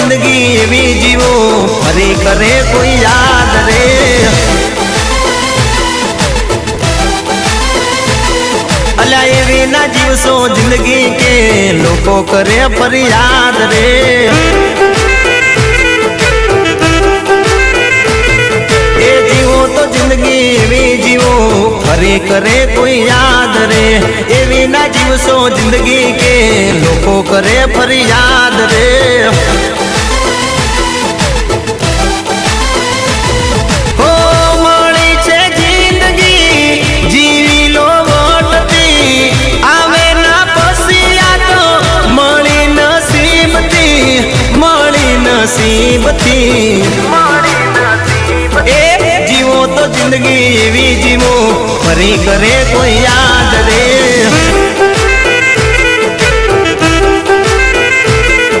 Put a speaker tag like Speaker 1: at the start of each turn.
Speaker 1: જિંદગી એવી જીવો ફરી કરે કોઈ યાદ રે અલ્યા એવી ના જીવશો જિંદગી કે લોકો કરે ફરિયાદ રે એ જીવો તો જિંદગી એવી જીવો ફરી કરે કોઈ યાદ રે એવી ના જીવશો જિંદગી કે લોકો કરે ફરિયાદ રે નસીબથી એ જીવો તો જિંદગી એવી જીવો ફરી કરે કોઈ યાદ રે